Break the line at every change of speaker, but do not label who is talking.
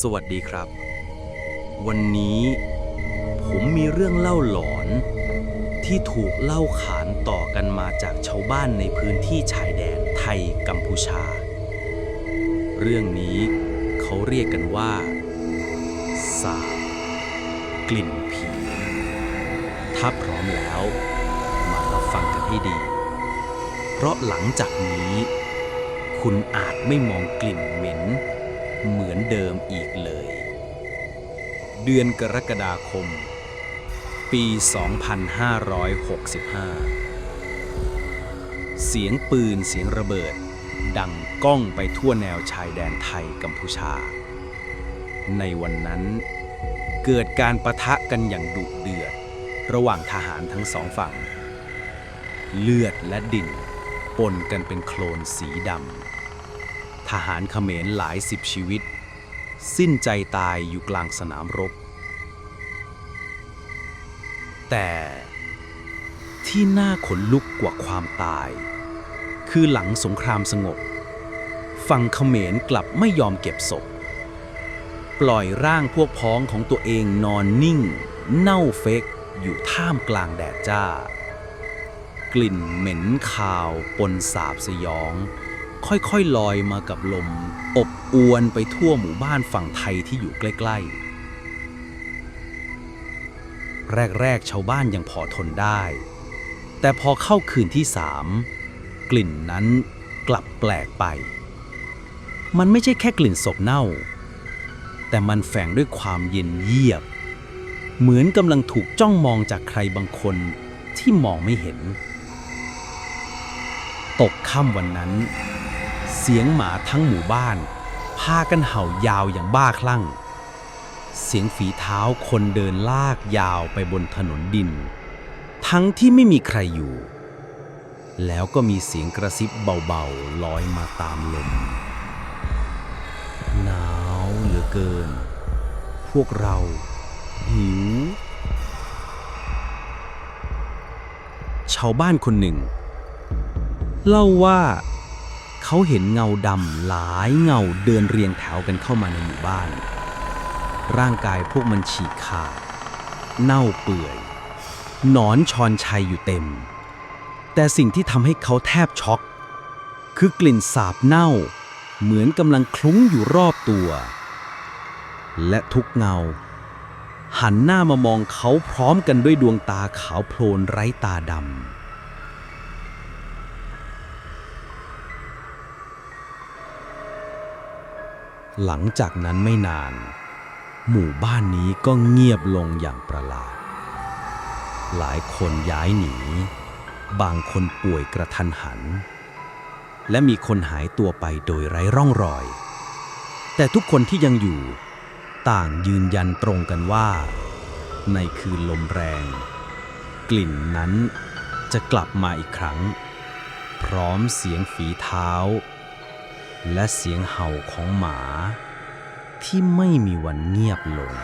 สวัสดีครับ วันนี้ผมมีเรื่องเล่าหลอน ที่ถูกเล่าขานต่อกันมาจากชาวบ้านในพื้นที่ชายแดนไทยกัมพูชา เรื่องนี้เขาเรียกกันว่าสาบกลิ่นผี ถ้าพร้อมแล้ว มารับฟังกันให้ดี เพราะหลังจากนี้ คุณอาจไม่มองกลิ่นเหม็น เหมือนเดิมอีกเลย เดือนกรกฎาคม ปี 2565 เสียงปืนเสียงระเบิด ดังก้องไปทั่วแนวชายแดนไทยกัมพูชา ในวันนั้น เกิดการประทะกันอย่างดุเดือด ระหว่างทหารทั้งสองฝั่ง เลือดและดินปนกันเป็นโคลนสีดำ ทหารเขมรหลายสิบชีวิต สิ้นใจตายอยู่กลางสนามรบ แต่ที่น่าขนลุกกว่าความตาย คือหลังสงครามสงบ ฝั่งเขมรกลับไม่ยอมเก็บศพ ปล่อยร่างพวกพ้องของตัวเองนอนนิ่ง เน่าเฟกอยู่ท่ามกลางแดดจ้ากลิ่นเหม็นคาวปนสาบสยอง ค่อยๆลอยมากับลม อบอวนไปทั่วหมู่บ้านฝั่งไทยที่อยู่ใกล้ๆ แรกๆ ชาวบ้านยังพอทนได้ แต่พอเข้าคืนที่สามกลิ่นนั้นกลับแปลกไป มันไม่ใช่แค่กลิ่นศพเน่า แต่มันแฝงด้วยความเย็นเยียบ เหมือนกำลังถูกจ้องมองจากใครบางคนที่มองไม่เห็น ตกค่ำวันนั้น เสียงหมาทั้งหมู่บ้าน พากันเห่ายาวอย่างบ้าคลั่ง เสียงฝีเท้าคนเดินลากยาวไปบนถนนดิน ทั้งที่ไม่มีใครอยู่ แล้วก็มีเสียงกระซิบเบาๆลอยมาตามลม หนาวเหลือเกิน พวกเราหิว ชาวบ้านคนหนึ่ง เล่าว่า เขาเห็นเงาดำหลายเงาเดินเรียงแถวกันเข้ามาในหมู่บ้าน ร่างกายพวกมันฉีกขาด เน่าเปื่อยหนอนชอนชัยอยู่เต็ม แต่สิ่งที่ทำให้เขาแทบช็อก คือกลิ่นสาบเน่า เหมือนกำลังคลุ้งอยู่รอบตัว และทุกเงา หันหน้ามามองเขาพร้อมกันด้วยดวงตาขาวโพลนไร้ตาดำ หลังจากนั้นไม่นาน หมู่บ้านนี้ก็เงียบลงอย่างประหลาด หลายคนย้ายหนี บางคนป่วยกระทันหัน และมีคนหายตัวไปโดยไร้ร่องรอย แต่ทุกคนที่ยังอยู่ ต่างยืนยันตรงกันว่า ในคืนลมแรง กลิ่นนั้นจะกลับมาอีกครั้ง พร้อมเสียงฝีเท้า และเสียงเห่าของหมาที่ไม่มีวันเงียบลง